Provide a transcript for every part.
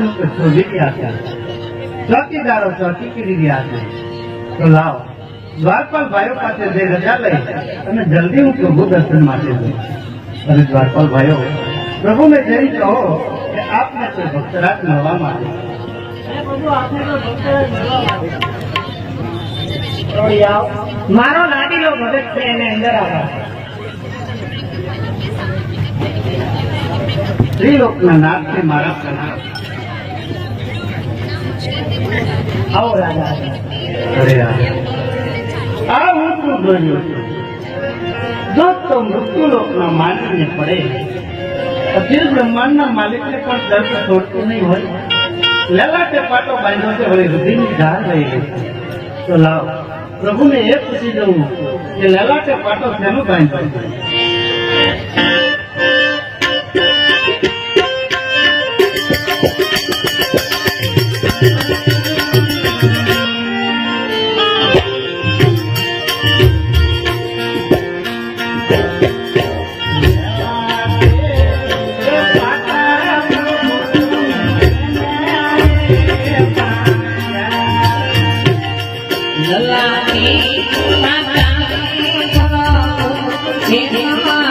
ઉપર શોધી છે. ચોકીદારો ચોકી કરી રહ્યા છે. તો લાવો દ્વારપાલ ભાઈઓ પાસે જે રજા લઈ અને જલ્દી હું પ્રભુ દર્શન માટે જઉં અને દ્વારપાલ ભાઈઓ પ્રભુને જઈ કહો કે આપને કોઈ ભક્તરાજ મળવા માટે. મારો લાડીલો ભગત છે એને અંદર આવો. ત્રિલોકના નાથ છે મારા પ્રણામ. આવો રાજા અરે આ મૃત્યુ બન્યું જો તો મૃત્યુલોકના માનવીને પડે અખિલ બ્રહ્માંડના માલિકને પણ દર્દ છોડતું નહીં હોય લલાટે પાટો બાંધ્યો છે હવે રુધિરની ધાર રહી ગઈ તો લાવ પ્રભુને એ પૂછી જવું કે લલાટે પાટો શેનો બાંધ્યો છે?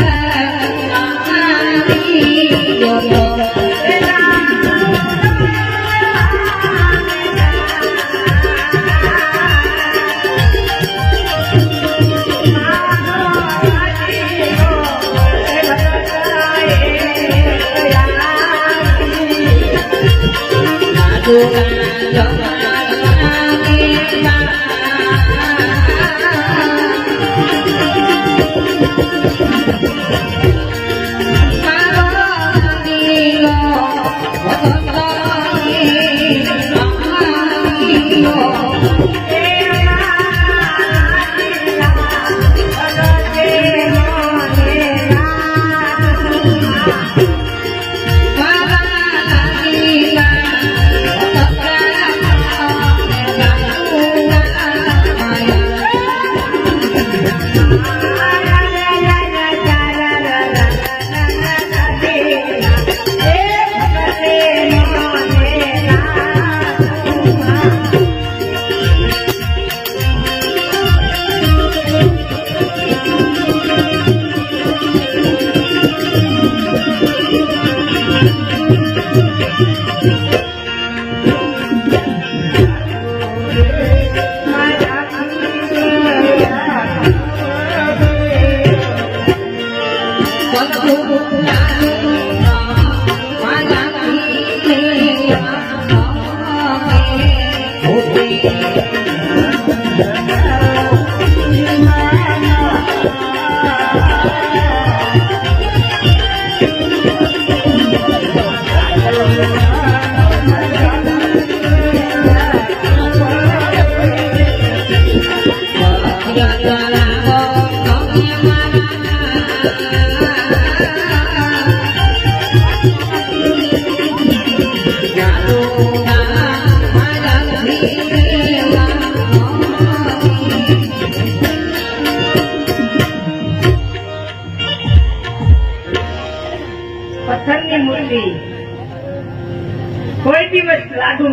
Yeah.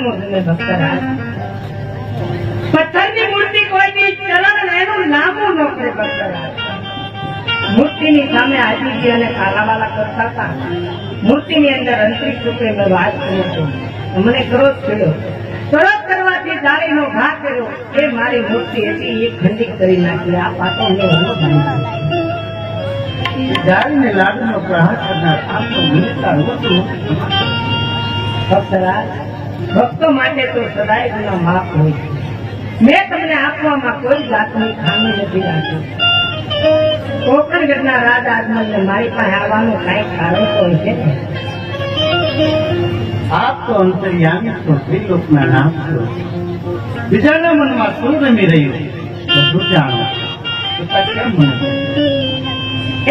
નો તમે ભક્તરાજ પથ્થરની મૂર્તિ કોઈ ચલણ એનું લાંબુ ન કરે ભક્તરાજ મૂર્તિની સામે આજીજી અને કાલાવાલા કરતા હતા. મૂર્તિની અંદર અંતરિક રૂપે મેં વાત કર્યો છું મને ક્રોધ થયો. ક્રોધ કરવાથી જાળીનો ઘા કર્યો એ મારી મૂર્તિ હતી એ ખંડિત કરી નાખી. આ પાતો મેં જાળીને લાડુનો પ્રહાર કરનાર આમનો ગુનેગાર હતું. ભક્તરાજ ભક્તો માટે તો સદાય ગુના માફ હોય છે. મેં તમને આપવામાં કોઈ જાતની ખામી નથી રાખી. કોકરગઢના રાજ આગમનને મારી પાસે આવવાનું કાંઈ કારણ તો હોય છે આપ તો અંતર્યામી છો ત્રિલોકના નામ છો. બીજાના મનમાં શું રમી રહ્યું બધું જાણો?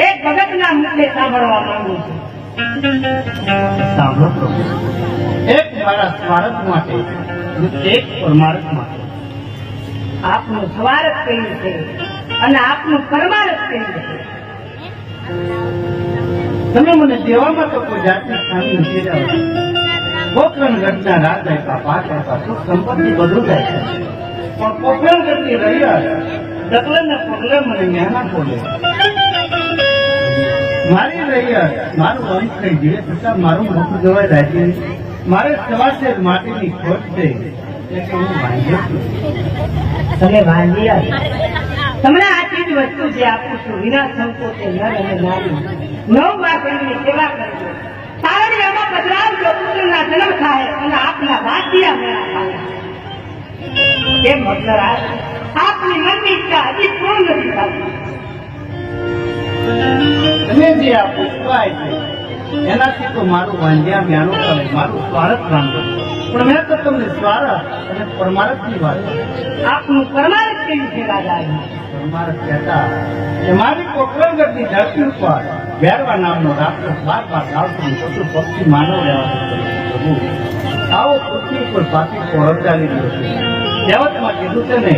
એક ભગતના મુખે સાંભળવા માંગુ છું. એક મારા સ્મારક માટે, એક પરમારક માટે. આપનું સ્વાર્થ કર્યું છે અને આપનું પરમારક કર્યું છે? તમે મને દેવામાં તો કોઈ જાતની ખામી નથી રહેવા પોખરણગઢના રાજ આપ્યા પાક આપ્યા સુખ સંપત્તિ બધું જાય છે. પણ પોખરણગઢની રહ્યા ડગલે પગલે મને મહેનત બોલે મારી રહ્યા મારું વંશ થઈ જીવે છતાં મારું મોટું જોવાય રાજ્ય મારે સવાસે માટીની ખોટ છે કે તમે વાંધ્યા તમને આ ચીજ વસ્તુ જે આપું છું, વિના સંકોચે નર અને નારી. નવ વાર કરીને સેવા કરજો. તારણીયામાં પધરાવજો પુત્રના જન્મ થાય અને આપના વાદ્યા મેળા થાય કેમ મતલબ આપની મનની ઈચ્છા હજી પૂર્ણ નથી થતી. તમે જે આ પુષ્પાય છે, એનાથી તો મારું વાંધ્યા વ્યાનું કરે, મારું સ્વાર્થ રાંધો પણ મેં તો તમને સ્વાર્થ અને પરમાર્થની વાત આપનું પરમાર્થ કેવી છે રાજા પરમાર્થ કહેતા કે મારી કોકરણગઢની ધરતી ઉપર વેરવા નામનો રાક્ષસ બાર બાર આવતો પશુ પક્ષી માનવ રહેવા આવો પૃથ્વી ઉપર પાછી છે. કહેવતમાં કીધું છે ને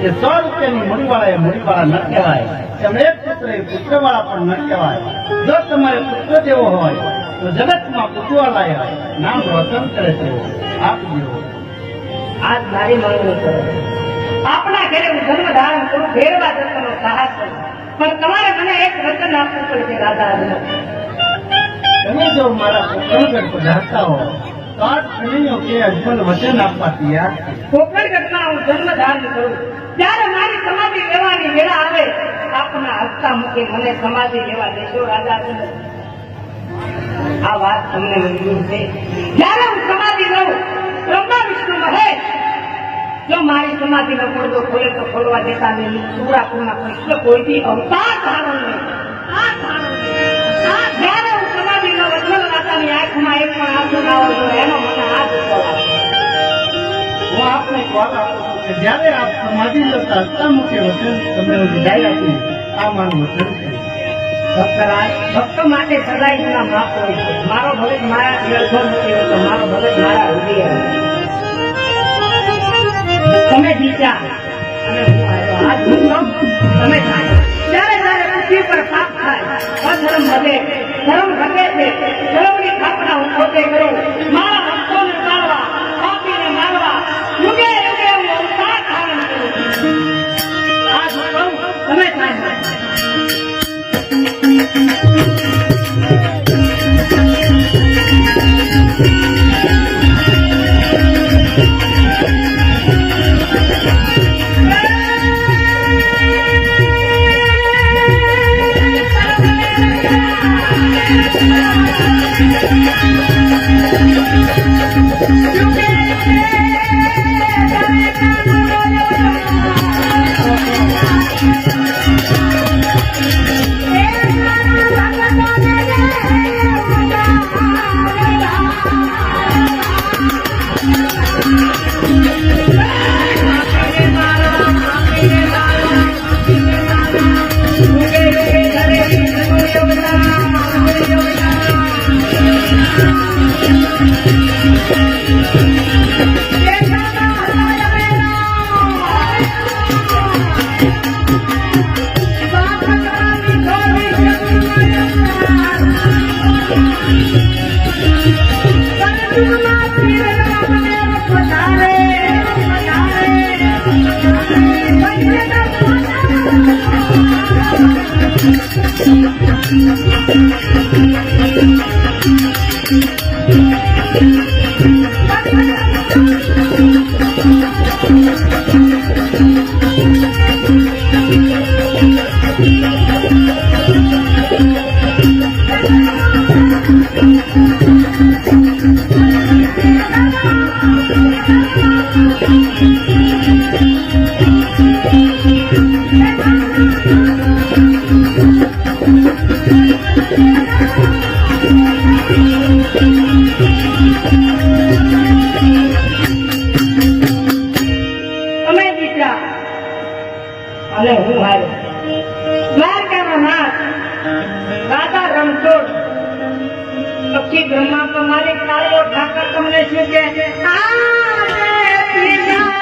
કે સો રૂપિયાની મૂડીવાળા એ મૂડીવાળા ન કહેવાય. એમ એક પુત્ર એ પુત્રવાળા પણ ન કહેવાય. જો તમારે પુત્ર જેવો હોય તો જગતમાં પુત્રવાળા નામ રોશન કરે છે. આપ જેવો. આજ મારી માંગણી કરો. આપણા ઘરે હું જન્મ ધારણ કરું ફેરવા જવાનો સાહસ પણ તમારે મને એક વચન આપવું પડશે રાધા તમે જો મારા કોકરણગઢ પધારતા હો મારી સમાધિ લેવાની વેળા જો મારી સમાધિ નો પડદો ખોલે તો ખોલવા દેતા નહીં. પૂરા પ્રશ્ન કોઈથી અવતાર ધારણ નહીં રાજાની એક પણ આંસુ ના હોય તો એનો મને હાથ હું આપને કોલ આપું છું કે જ્યારે આપ સમાધિ લેતા અષ્ટામુખી વચન તમને હું વિદાય આપું આ મારું વચન છે. ભક્તરાજ ભક્તો માટે સદાય એના માફ હોય છે. મારો ભલે મારા ગ્રંથો નથી હોતો મારો ભલે મારા હૃદય તમે જીત્યા અને હું આવ્યો. આ દુઃખ તમે થાય જ્યારે જ્યારે પૃથ્વી પર પાપ થાય અધર્મ વધે. ધર્મ ઘટે છે. ધર્મની સ્થાપના હું પોતે કરું. મારા અને હું હાલ દ્વારકાના નાથ દાદા રમછોડ પછી તમારી કાળો ઠાકર તમને શું કે Amen.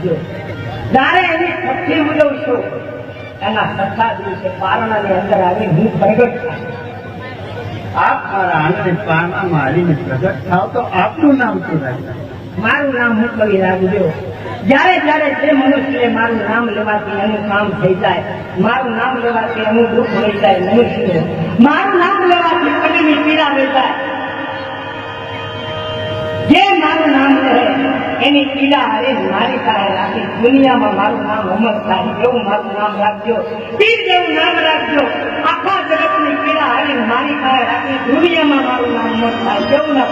રાખજો. જ્યારે એની છઠ્ઠી ઉજવશો એના છઠ્ઠા દિવસે પારણાની અંદર આવી હું પ્રગટ થાય આપ મારા આંગણે પારણામાં આવીને પ્રગટ થાવ તો આપનું નામ શું રાખ્યું મારું નામ હું કવિ રાખજો. જયારે જયારે જે મનુષ્ય મારું નામ લેવાથી એનું કામ થઈ જાય મારું નામ લેવાથી એનું દુઃખ થઈ જાય મનુષ્ય મારું નામ લેવાથી કવિની પીડા જાય. જે મારું નામ કહે એની પીડા હારી મારી પાસે રાખી દુનિયામાં મારું નામ અમર થાય, એવું મારું નામ રાખજો. પીર જેવું નામ રાખજો. આખા જગતની પીડા હારે મારી પાસે રાખી દુનિયામાં મારું નામ અમર થાય, એવું નામ